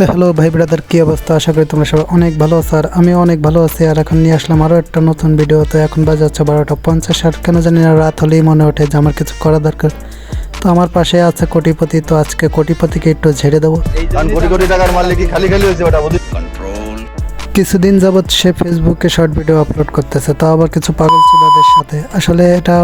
তো হ্যালো ভাই ব্রাদার কী অবস্থা? আশা করি তোমরা সবাই অনেক ভালো আছো আর আমি অনেক ভালো আছি। আর এখন নিয়ে আসলাম আরও একটা নতুন ভিডিও তো এখন বাজে হচ্ছে বারোটা পঞ্চাশ আর কেন জানি না রাত হলেই মনে ওঠে যে আমার কিছু করা দরকার। তো আমার পাশে আছে কোটিপতি তো আজকে কোটিপতিকে একটু ঝেড়ে দেবো। কোটি কোটি টাকার মাল কি খালি খালি হয়েছে ওটা কিছুদিন যাবৎ সে ফেসবুকে শর্ট ভিডিও আপলোড করতেছে তাও আবার কিছু পাগল ছিলাদের সাথে। আসলে এটা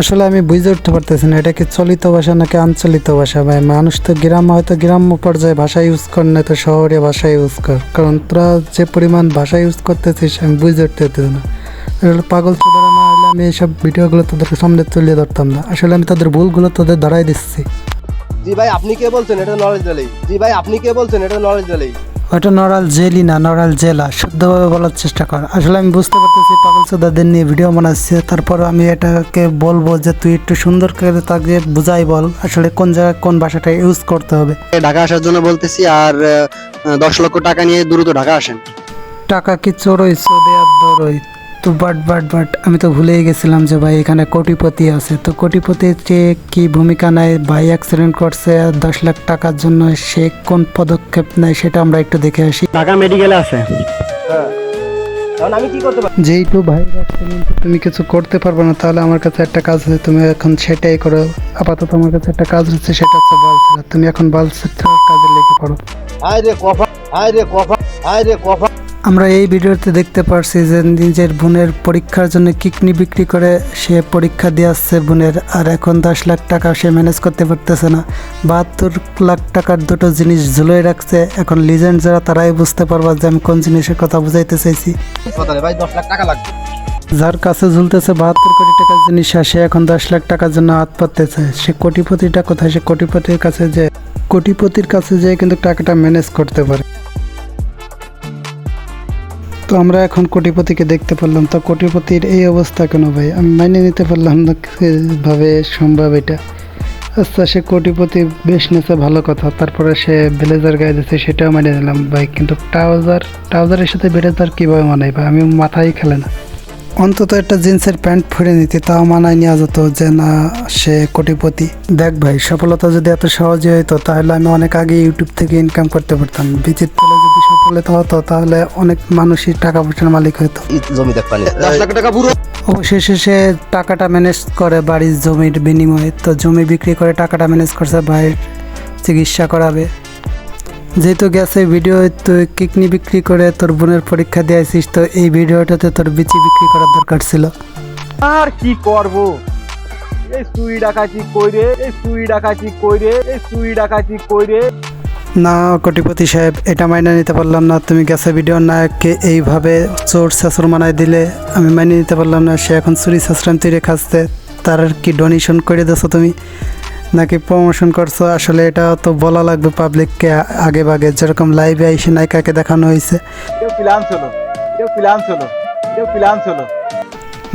আসলে আমি বুঝে উঠতে পারতেছি না, এটা কি চলিত ভাষা নাকি আঞ্চলিক ভাষা? ভাই, মানুষ তো গ্রাম হয়তো গ্রাম্য পর্যায়ে ভাষা ইউজ কর না তো শহরে ভাষা ইউজ কর। কারণ তোরা যে পরিমাণ ভাষা ইউজ করতেছিস, আমি বুঝে উঠতে পারতেছি না। আসলে পাগল ছোটরা না হলে আমি এইসব ভিডিওগুলো তোদের সামনে তুলে ধরতাম না। আসলে আমি তাদের ভুলগুলো তোদের ধরাই দিচ্ছি। জি ভাই, আপনি কে বলছেন? এটা নলেজ জি ভাই, আপনি কে বলছেন? এটা নলেজ ওটা নড়াল জেলি না নড়াল জেলা। শুদ্ধভাবে বলার চেষ্টা কর। আসলে আমি বুঝতে পারতেছি পাগল সুদাদের নিয়ে ভিডিও বানাচ্ছে। তারপর আমি এটাকে বলব যে তুই একটু সুন্দর করে তাকে বুঝাই বল আসলে কোন জায়গায় কোন ভাষাটা ইউজ করতে হবে। ঢাকা আসার জন্য বলতেছি আর দশ লক্ষ টাকা নিয়ে দ্রুত ঢাকা আসেন। টাকা কি চোরই চোদে আর দরই তো বাট বাট বাট আমি তো ভুলেই গেছিলাম যে ভাই এখানে কোটিপতি আছে। তো কোটিপতির যে কি ভূমিকা নেয়? ভাই অ্যাক্সিডেন্ট করছে দশ লাখ টাকার জন্য সে কোন পদক্ষেপ নেয় সেটা আমরা একটু দেখে আসি। ঢাকা মেডিকেলে আছে। হ্যাঁ কারণ আমি কি করতে পারি যেহেতু ভাই অ্যাক্সিডেন্ট তুমি কিছু করতে পারবে না তাহলে আমার কাছে একটা কাজ আছে তুমি এখন সেটাই করো। আপাতত আমার কাছে একটা কাজ হচ্ছে সেটা হচ্ছে বালসেরা তুমি এখন বালসের কাজে লেগে পড়ো। আয় রে কফা আয় রে কফা আয় রে কফা। আমরা এই ভিডিওতে দেখতে পারছি যে নিজের বোনের পরীক্ষার জন্য কিডনি বিক্রি করে সে পরীক্ষা দিয়ে আসছে বোনের আর এখন দশ লাখ টাকা সে ম্যানেজ করতে পারতেছে না। বাহাত্তর লাখ টাকার দুটো জিনিস ঝুলিয়ে রাখছে। এখন লিজেন্ড যারা তারাই বুঝতে পারবা যে আমি কোন জিনিসের কথা বুঝাইতে চাইছি। ভাই দশ লাখ টাকা লাগবে। যার কাছে ঝুলতেছে বাহাত্তর কোটি টাকার জিনিস আর সে এখন দশ লাখ টাকার জন্য হাত পাততেছে। সে কোটিপতিটা কোথায়? সে কোটিপতির কাছে যে কোটিপতির কাছে যেয়ে কিন্তু টাকাটা ম্যানেজ করতে পারে। তো আমরা এখন কোটিপতিকে দেখতে পারলাম। তো কোটিপতির এই অবস্থা কেন ভাই? আমি মাইনে নিতে পারলাম না ভাবে সম্ভব এটা। আচ্ছা সে কোটিপতি বেশ নেছে ভালো কথা। তারপরে সে ব্লেজার গায়ে দিচ্ছে সেটাও মানিয়ে নিলাম ভাই। কিন্তু ট্রাউজার, ট্রাউজারের সাথে ব্লেজার কীভাবে মানাই ভাই? আমি মাথায় খেলে না। অন্তত একটা জিন্সের প্যান্ট ফুড়ে নিতে, তাও মানায় নেওয়া যেত যে না, সে কোটিপতি। দেখ ভাই, সফলতা যদি এত সহজে হইতো, তাহলে আমি অনেক আগে ইউটিউব থেকে ইনকাম করতে পারতাম। বিচির যদি সফলতা হতো তাহলে অনেক মানুষই টাকা পয়সার মালিক হতো জমি পানি। দশ লাখ টাকা পুরো। অবশেষে সে টাকাটা ম্যানেজ করে বাড়ির জমির বিনিময়ে। তো জমি বিক্রি করে টাকাটা ম্যানেজ করছে ভাইয়ের চিকিৎসা করাবে। যেহেতু গেছে ভিডিও তুই কিডনি বিক্রি করে তোর বোনের পরীক্ষা দিয়েছিস তো এই ভিডিওটাতে তোর বিচি বিক্রি করার দরকার ছিল। আর কি করব? এই সুই ডাকাতি কইরে এই সুই ডাকাতি কইরে এই সুই ডাকাতি কইরে না কোটিপতি সাহেব এটা মাইনে নিতে পারলাম না। তুমি গেছে ভিডিও নায়ককে এইভাবে চোর শাশুর মানায় দিলে আমি মাইনে নিতে পারলাম না। সে এখন চুরি শাসরাম তৈরি খাচ্ছে। তার কি ডোনেশন করে দিছো তুমি? নাকি প্রমোশন করছ? আসলে এটা তো বলা লাগবে পাবলিককে আগে ভাগে যেরকম লাইভে আইসে নায়িকাকে দেখানো হয়েছে।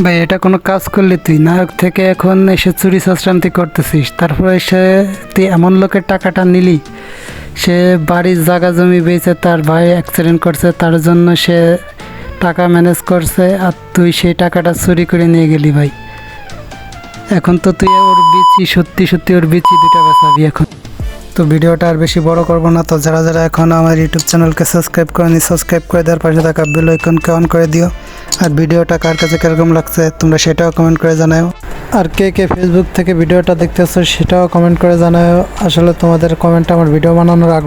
ভাই এটা কোনো কাজ করলি তুই? নায়ক থেকে এখন এসে চুরি শাস্ত্রান্তি করতেছিস। তারপরে এসে তুই এমন লোকের টাকাটা নিলি? সে বাড়ির জায়গা জমি বেচে তার ভাই অ্যাক্সিডেন্ট করছে, তার জন্য সে টাকা ম্যানেজ করছে আর তুই সেই টাকাটা চুরি করে নিয়ে গেলি ভাই। এখন তো তুই ওর বিচি, সত্যি সত্যি ওর বিচি দুটা বেচাবি এখন। তো ভিডিওটা আর বেশি বড় করব না, তো যারা যারা এখন আমার ইউটিউব চ্যানেলকে সাবস্ক্রাইব করেনি সাবস্ক্রাইব করে দেওয়ার পাশে থাকা বেল আইকনকে অন করে দিও। আর ভিডিওটা কার কাছে কীরকম লাগছে তোমরা সেটাও কমেন্ট করে জানাও আর কে কে ফেসবুক থেকে ভিডিওটা দেখতেছো সেটাও কমেন্ট করে জানায় আসলে তোমাদের কমেন্ট আমার ভিডিও বানানোর আগ্রহ